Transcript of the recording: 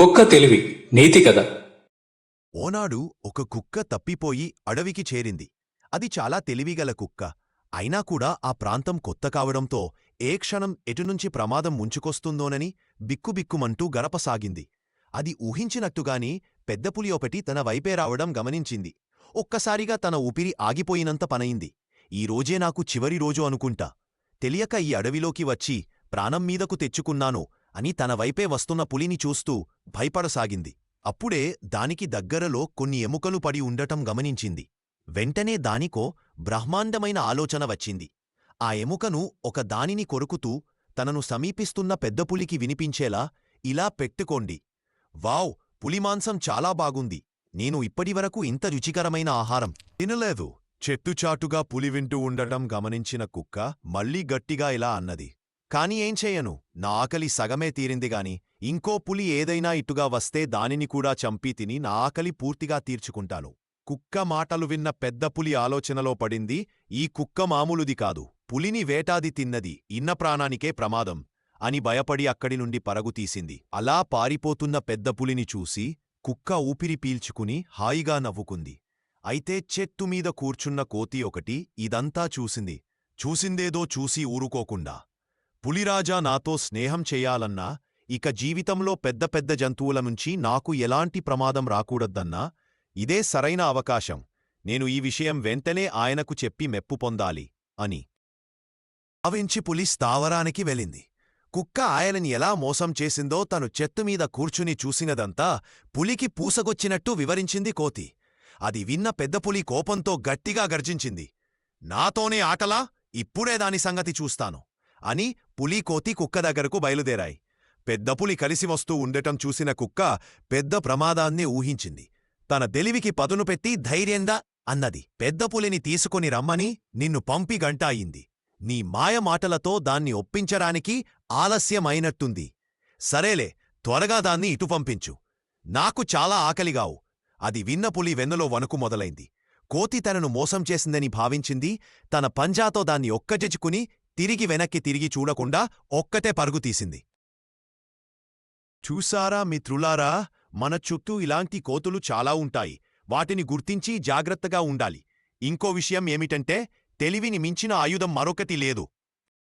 కుక్క తెలివి నీతి కథ. ఓనాడు ఒక కుక్క తప్పిపోయి అడవికి చేరింది. అది చాలా తెలివిగల కుక్క. అయినా కూడా ఆ ప్రాంతం కొత్త కావడంతో ఏ క్షణం ఎటునుంచి ప్రమాదం ముంచుకొస్తుందోనని బిక్కుబిక్కుమంటూ గడపసాగింది. అది ఊహించినట్టుగాని పెద్దపులి ఒకటి తన వైపే రావడం గమనించింది. ఒక్కసారిగా తన ఊపిరి ఆగిపోయినంత పనయింది ఈ రోజే నాకు చివరి రోజు అనుకుంటా. తెలియక ఈ అడవిలోకి వచ్చి ప్రాణం మీదకు తెచ్చుకున్నాను. అని తన వైపే వస్తున్న పులిని చూస్తూ భయపడసాగింది. అప్పుడే దానికి దగ్గరలో కొన్ని ఎముకలు పడి ఉండటం గమనించింది. వెంటనే దానికో బ్రహ్మాండమైన ఆలోచన వచ్చింది. ఆ ఎముకను ఒక దానిని కొరుకుతూ తనను సమీపిస్తున్న పెద్ద పులికి వినిపించేలా ఇలా పెట్టుకోండి. వావ్! పులిమాంసం చాలా బాగుంది. నేను ఇప్పటివరకు ఇంత రుచికరమైన ఆహారం తినలేదు. చెట్టుచాటుగా పులి వింటూ ఉండటం గమనించిన కుక్క మళ్ళీ గట్టిగా ఇలా అన్నది. కాని ఏం చేయను. నా ఆకలి సగమే తీరిందిగాని ఇంకో పులి ఏదైనా ఇటుగా వస్తే దానిని కూడా చంపి తిని నా ఆకలి పూర్తిగా తీర్చుకుంటాను. కుక్క మాటలు విన్న పెద్ద పులి ఆలోచనలో పడింది ఈ కుక్క మామూలుది కాదు. పులిని వేటాది తిన్నది ఇన్న ప్రాణానికే ప్రమాదం అని భయపడి అక్కడి నుండి పరుగుతీసింది అలా పారిపోతున్న పెద్ద పులిని చూసి కుక్క ఊపిరి పీల్చుకుని హాయిగా నవ్వుకుంది. అయితే చెట్టు మీద కూర్చున్న కోతి ఒకటి ఇదంతా చూసింది. చూసిందేదో చూసి ఊరుకోకుండా పులిరాజా నాతో స్నేహం చెయ్యాలన్నా ఇక జీవితంలో పెద్ద పెద్ద జంతువుల నుంచి నాకు ఎలాంటి ప్రమాదం రాకూడద్దన్నా ఇదే సరైన అవకాశం. నేను ఈ విషయం వెంటనే ఆయనకు చెప్పి మెప్పు పొందాలి అని. అవించి పులి స్థావరానికి వెళ్ళింది. కుక్క ఆయనని ఎలా మోసం చేసిందో తను చెత్తుమీద కూర్చుని చూసినదంతా పులికి పూసగొచ్చినట్టు వివరించింది కోతి. అది విన్న పెద్ద పులి కోపంతో గట్టిగా గర్జించింది. నాతోనే ఆటలా? ఇప్పుడే దాని సంగతి చూస్తాను అని పులి కోతి కుక్క దగ్గరకు బయలుదేరాయి. పెద్ద పులి కలిసి వస్తూ ఉండటం చూసిన కుక్క పెద్ద ప్రమాదాన్ని ఊహించింది. తన తెలివికి పదును పెట్టి ధైర్యంగా అన్నది పెద్ద పులిని తీసుకొని రమ్మని నిన్ను పంపి గంటాయింది నీ మాయ మాటలతో దాన్ని ఒప్పించడానికి ఆలస్యమైనట్టుంది. సరేలే త్వరగా దాన్ని ఇటు పంపించు. నాకు చాలా ఆకలిగావు. అది విన్న పులి వెన్నలో వణుకు మొదలైంది. కోతి తనను మోసం చేసిందని భావించింది. తన పంజాతో దాన్ని ఒక్కజెచ్చుకుని తిరిగి వెనక్కి తిరిగి చూడకుండా ఒక్కటే పరుగు తీసింది. చూసారా మిత్రులారా మన చుట్టూ ఇలాంటి కోతులు చాలా ఉంటాయి. వాటిని గుర్తించి జాగ్రత్తగా ఉండాలి. ఇంకో విషయం ఏమిటంటే తెలివిని మించిన ఆయుధం మరొకటి లేదు.